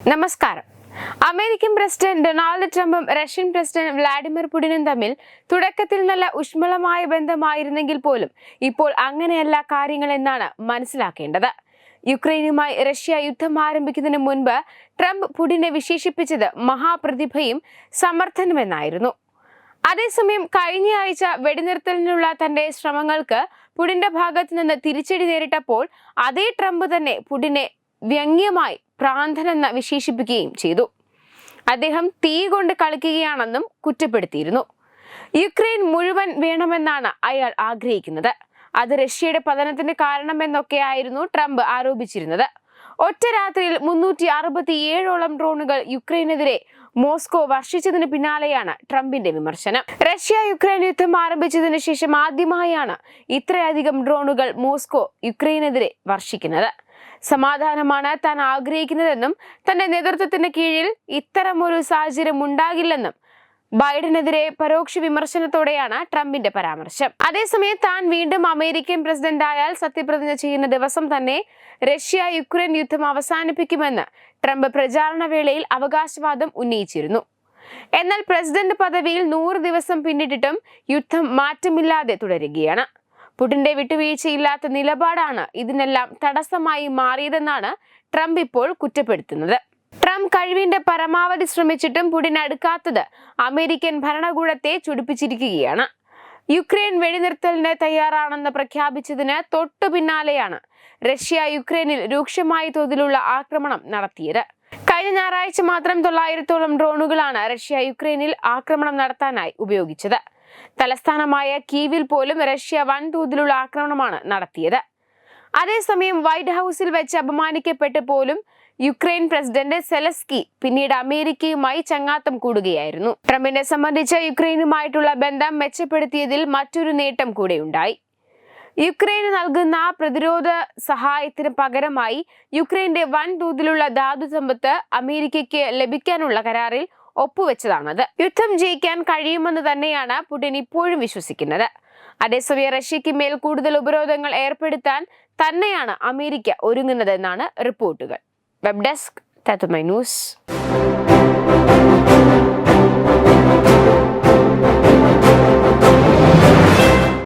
നമസ്കാരം. American president Donald ട്രംപും Russian president Vladimir പുടിനും തമ്മിൽ തുടക്കത്തിൽ നല്ല ഊഷ്മളമായ ബന്ധമായിരുന്നെങ്കിൽ പോലും ഇപ്പോൾ അങ്ങനെയല്ല കാര്യങ്ങൾ എന്നാണ് മനസ്സിലാക്കേണ്ടത്. യുക്രൈനുമായി റഷ്യ യുദ്ധം ആരംഭിക്കുന്നതിന് മുൻപ് ട്രംപ് പുടിനെ വിശേഷിപ്പിച്ചത് മഹാപ്രതിഭയും സമർത്ഥനുമെന്നായിരുന്നു. അതേസമയം കഴിഞ്ഞ ആഴ്ച വെടിനിർത്തലിനുള്ള തന്റെ ശ്രമങ്ങൾക്ക് പുടിന്റെ ഭാഗത്തു നിന്ന് തിരിച്ചടി നേരിട്ടപ്പോൾ അതേ ട്രംപ് തന്നെ പുടിനെ വ്യംഗ്യമായി ഭ്രാന്തനെന്ന് വിശേഷിപ്പിക്കുകയും ചെയ്തു. അദ്ദേഹം തീ കൊണ്ട് കളിക്കുകയാണെന്നും കുറ്റപ്പെടുത്തിയിരുന്നു. യുക്രൈൻ മുഴുവൻ വേണമെന്നാണ് അയാൾ ആഗ്രഹിക്കുന്നത്. അത് റഷ്യയുടെ പതനത്തിന് കാരണമെന്നൊക്കെയായിരുന്നു ട്രംപ് ആരോപിച്ചിരുന്നത്. ഒറ്റ രാത്രിയിൽ മുന്നൂറ്റി അറുപത്തി ഏഴോളം ഡ്രോണുകൾ യുക്രൈനെതിരെ മോസ്കോ വർഷിച്ചതിന് പിന്നാലെയാണ് ട്രംപിന്റെ വിമർശനം. റഷ്യ യുക്രൈൻ യുദ്ധം ആരംഭിച്ചതിന് ശേഷം ആദ്യമായാണ് ഇത്രയധികം ഡ്രോണുകൾ മോസ്കോ യുക്രൈനെതിരെ വർഷിക്കുന്നത്. സമാധാനമാണ് താൻ ആഗ്രഹിക്കുന്നതെന്നും തന്റെ നേതൃത്വത്തിന് കീഴിൽ ഇത്തരമൊരു സാഹചര്യം ഉണ്ടാകില്ലെന്നും ബൈഡനെതിരെ പരോക്ഷ വിമർശനത്തോടെയാണ് ട്രംപിന്റെ പരാമർശം. അതേസമയം താൻ വീണ്ടും അമേരിക്കൻ പ്രസിഡന്റ് ആയാൽ സത്യപ്രതിജ്ഞ ചെയ്യുന്ന ദിവസം തന്നെ റഷ്യ യുക്രൈൻ യുദ്ധം അവസാനിപ്പിക്കുമെന്ന് ട്രംപ് പ്രചാരണ വേളയിൽ അവകാശവാദം ഉന്നയിച്ചിരുന്നു. എന്നാൽ പ്രസിഡന്റ് പദവിയിൽ നൂറ് ദിവസം പിന്നിട്ടിട്ടും യുദ്ധം മാറ്റമില്ലാതെ തുടരുകയാണ്. പുടിന്റെ വിട്ടുവീഴ്ചയില്ലാത്ത നിലപാടാണ് ഇതിനെല്ലാം തടസ്സമായി മാറിയതെന്നാണ് ട്രംപ് ഇപ്പോൾ കുറ്റപ്പെടുത്തുന്നത്. ട്രംപ് കഴിവിന്റെ പരമാവധി ശ്രമിച്ചിട്ടും പുടിൻ അടുക്കാത്തത് അമേരിക്കൻ ഭരണകൂടത്തെ ചുടിപ്പിച്ചിരിക്കുകയാണ്. യുക്രൈൻ വെടിനിർത്തലിന് തയ്യാറാണെന്ന് പ്രഖ്യാപിച്ചതിന് തൊട്ടു പിന്നാലെയാണ് റഷ്യ യുക്രൈനിൽ രൂക്ഷമായ തോതിലുള്ള ആക്രമണം നടത്തിയത്. കഴിഞ്ഞ ഞായറാഴ്ച മാത്രം തൊള്ളായിരത്തോളം ഡ്രോണുകളാണ് റഷ്യ യുക്രൈനിൽ ആക്രമണം നടത്താനായി ഉപയോഗിച്ചത്. തലസ്ഥാനമായ കീവിൽ പോലും റഷ്യ വൻതോതിലുള്ള ആക്രമണമാണ് നടത്തിയത്. അതേസമയം വൈറ്റ് ഹൗസിൽ വെച്ച് അപമാനിക്കപ്പെട്ട് പോലും യുക്രൈൻ പ്രസിഡന്റ് സെലസ്കി പിന്നീട് അമേരിക്കയുമായി ചങ്ങാത്തം കൂടുകയായിരുന്നു. ട്രംപിനെ സംബന്ധിച്ച് യുക്രൈനുമായിട്ടുള്ള ബന്ധം മെച്ചപ്പെടുത്തിയതിൽ മറ്റൊരു നേട്ടം കൂടെയുണ്ടായി യുക്രൈന് നൽകുന്ന പ്രതിരോധ സഹായത്തിന് പകരമായി യുക്രൈന്റെ വൻതോതിലുള്ള ധാതു സമ്പത്ത് അമേരിക്കയ്ക്ക് ലഭിക്കാനുള്ള കരാറിൽ ഒപ്പുവെച്ചതാണത്. യുദ്ധം ജയിക്കാൻ കഴിയുമെന്ന് തന്നെയാണ് പുടിൻ ഇപ്പോഴും വിശ്വസിക്കുന്നത്. അതേസമയം റഷ്യയ്ക്ക് മേൽ കൂടുതൽ ഉപരോധങ്ങൾ ഏർപ്പെടുത്താൻ തന്നെയാണ് അമേരിക്ക ഒരുങ്ങുന്നതെന്നാണ് റിപ്പോർട്ടുകൾ. Web desk Thathumai news.